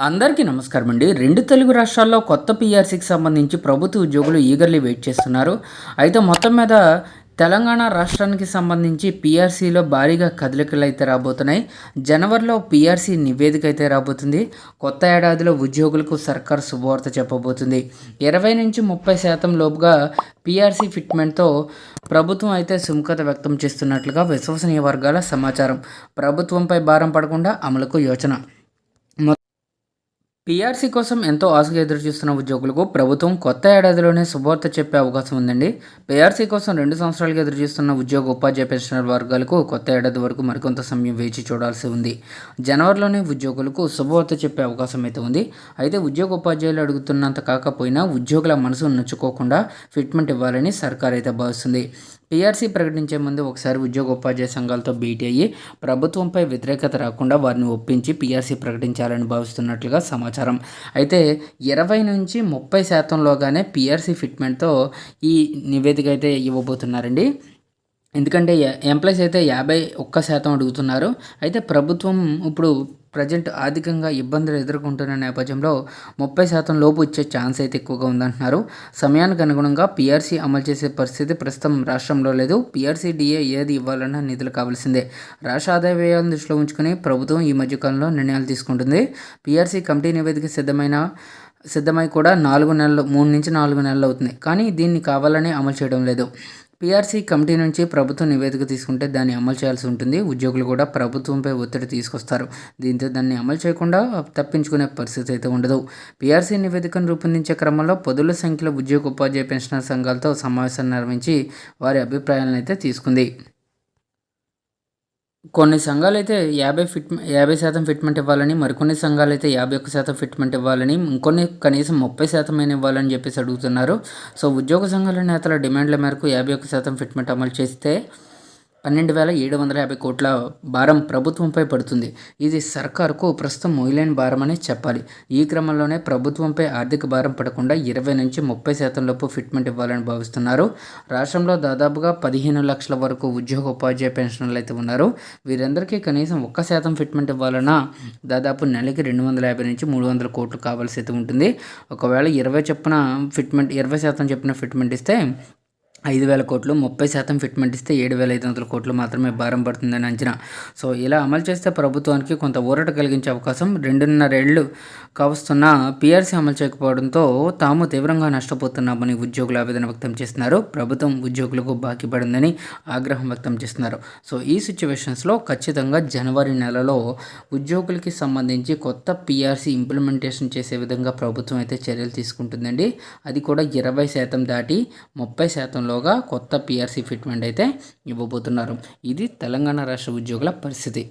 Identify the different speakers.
Speaker 1: అందరికీ నమస్కారం అండి. రెండు తెలుగు రాష్ట్రాల్లో కొత్త పీఆర్సీకి సంబంధించి ప్రభుత్వ ఉద్యోగులు ఈగర్లీ వెయిట్ చేస్తున్నారు. అయితే మొత్తం మీద తెలంగాణ రాష్ట్రానికి సంబంధించి పీఆర్సీలో భారీగా కదలికలు అయితే రాబోతున్నాయి. జనవరిలో పీఆర్సీ నివేదిక అయితే రాబోతుంది. కొత్త ఏడాదిలో ఉద్యోగులకు సర్కార్ శుభవార్త చెప్పబోతుంది. ఇరవై నుంచి ముప్పై శాతం లోపుగా పీఆర్సీ ఫిట్మెంట్తో ప్రభుత్వం అయితే సుముఖత వ్యక్తం చేస్తున్నట్లుగా విశ్వసనీయ వర్గాల సమాచారం. ప్రభుత్వంపై భారం పడకుండా అమలుకు యోచన. పీఆర్సీ కోసం ఎంతో ఆశగా ఎదురుచూస్తున్న ఉద్యోగులకు ప్రభుత్వం కొత్త ఏడాదిలోనే శుభవార్త చెప్పే అవకాశం ఉందండి. పీఆర్సీ కోసం రెండు సంవత్సరాలుగా ఎదురుచూస్తున్న ఉద్యోగ ఉపాధ్యాయ పెన్షనర్ వర్గాలకు కొత్త ఏడాది వరకు మరికొంత సమయం వేచి చూడాల్సి ఉంది. జనవరిలోనే ఉద్యోగులకు శుభవార్త చెప్పే అవకాశం అయితే ఉంది. అయితే ఉద్యోగ ఉపాధ్యాయులు అడుగుతున్నంత కాకపోయినా ఉద్యోగుల మనసు నొచ్చుకోకుండా ఫిట్మెంట్ ఇవ్వాలని సర్కార్ అయితే భావిస్తుంది. పీఆర్సీ ప్రకటించే ముందు ఒకసారి ఉద్యోగ ఉపాధ్యాయ సంఘాలతో భేటీ అయ్యి ప్రభుత్వంపై వ్యతిరేకత రాకుండా వారిని ఒప్పించి పీఆర్సీ ప్రకటించాలని భావిస్తున్నట్లుగా సమాచారం. అయితే ఇరవై నుంచి ముప్పై శాతంలోగానే పీఆర్సీ ఫిట్మెంట్తో ఈ నివేదిక అయితే ఇవ్వబోతున్నారండి. ఎందుకంటే ఎంప్లాయీస్ అయితే యాభై ఒక్క శాతం అడుగుతున్నారు. అయితే ప్రభుత్వం ఇప్పుడు ప్రజెంట్ ఆర్థికంగా ఇబ్బందులు ఎదుర్కొంటున్న నేపథ్యంలో ముప్పై శాతం లోపు ఇచ్చే ఛాన్స్ అయితే ఎక్కువగా ఉందంటున్నారు. సమయానికి అనుగుణంగా పీఆర్సీ అమలు చేసే పరిస్థితి ప్రస్తుతం రాష్ట్రంలో లేదు. పీఆర్సీ డిఏ ఏది ఇవ్వాలన్నా నిధులు కావాల్సిందే. రాష్ట్ర ఆదాయ వ్యయాలను దృష్టిలో ఉంచుకుని ప్రభుత్వం ఈ మధ్యకాలంలో నిర్ణయాలు తీసుకుంటుంది. పీఆర్సీ కమిటీ నివేదిక సిద్ధమైన సిద్ధమై కూడా నాలుగు నెలలు మూడు నుంచి నాలుగు నెలలు అవుతుంది. కానీ దీన్ని కావాలని అమలు చేయడం లేదు. పీఆర్సీ కమిటీ నుంచి ప్రభుత్వం నివేదిక తీసుకుంటే దాన్ని అమలు చేయాల్సి ఉంటుంది. ఉద్యోగులు కూడా ప్రభుత్వంపై ఒత్తిడి తీసుకొస్తారు. దీంతో దాన్ని అమలు చేయకుండా తప్పించుకునే పరిస్థితి అయితే ఉండదు. పీఆర్సీ నివేదికను రూపొందించే క్రమంలో పదుల సంఖ్యలో ఉద్యోగ ఉపాధ్యాయ పెన్షనర్ సంఘాలతో సమావేశాన్ని నిర్వహించి వారి అభిప్రాయాలను అయితే తీసుకుంది. కొన్ని సంఘాలు అయితే యాభై ఫిట్ యాభై శాతం ఫిట్మెంట్ ఇవ్వాలని మరికొన్ని సంఘాలు అయితే యాభై ఒక్క శాతం ఫిట్మెంట్ ఇవ్వాలని ఇంకొన్ని కనీసం ముప్పై శాతమైన ఇవ్వాలని చెప్పేసి అడుగుతున్నారు. సో ఉద్యోగ సంఘాల నేతల డిమాండ్ల మేరకు యాభై ఒక్క శాతం ఫిట్మెంట్ అమలు చేస్తే పన్నెండు వేల ఏడు వందల యాభై కోట్ల భారం ప్రభుత్వంపై పడుతుంది. ఇది సర్కారుకు ప్రస్తుతం మొయిలేని భారం అనే చెప్పాలి. ఈ క్రమంలోనే ప్రభుత్వంపై ఆర్థిక భారం పడకుండా ఇరవై నుంచి ముప్పై శాతం లోపు ఫిట్మెంట్ ఇవ్వాలని భావిస్తున్నారు. రాష్ట్రంలో దాదాపుగా పదిహేను లక్షల వరకు ఉద్యోగ ఉపాధ్యాయ పెన్షన్లు అయితే ఉన్నారు. వీరందరికీ కనీసం ఒక్క శాతం ఫిట్మెంట్ ఇవ్వాలన్నా దాదాపు నెలకి రెండు వందల యాభై నుంచి మూడు వందల కోట్లు కావాల్సి అయితే ఉంటుంది. ఒకవేళ ఇరవై చొప్పున ఫిట్మెంట్ ఇరవై శాతం చొప్పున ఫిట్మెంట్ ఇస్తే ఐదు వేల కోట్లు ముప్పై శాతం ఫిట్మెంట్ ఇస్తే ఏడు వేల ఐదు వందల కోట్లు మాత్రమే భారం పడుతుందని అంచనా. సో ఇలా అమలు చేస్తే ప్రభుత్వానికి కొంత ఊరట కలిగించే అవకాశం రెండున్నరేళ్ళు కావస్తున్న పీఆర్సీ అమలు చేయకపోవడంతో తాము తీవ్రంగా నష్టపోతున్నామని ఉద్యోగులు ఆవేదన వ్యక్తం చేస్తున్నారు. ప్రభుత్వం ఉద్యోగులకు బాకీ పడిందని ఆగ్రహం వ్యక్తం చేస్తున్నారు. సో ఈ సిచ్యువేషన్స్లో ఖచ్చితంగా జనవరి నెలలో ఉద్యోగులకి సంబంధించి కొత్త పీఆర్సీ ఇంప్లిమెంటేషన్ చేసే విధంగా ప్రభుత్వం అయితే చర్యలు తీసుకుంటుందండి. అది కూడా ఇరవై శాతం దాటి ముప్పై శాతంలో లోగా కొత్త పిఆర్సీ ఫిట్మెంట్ అయితే ఇవ్వబోతున్నారు. ఇది తెలంగాణ రాష్ట్ర ఉద్యోగుల పరిస్థితి.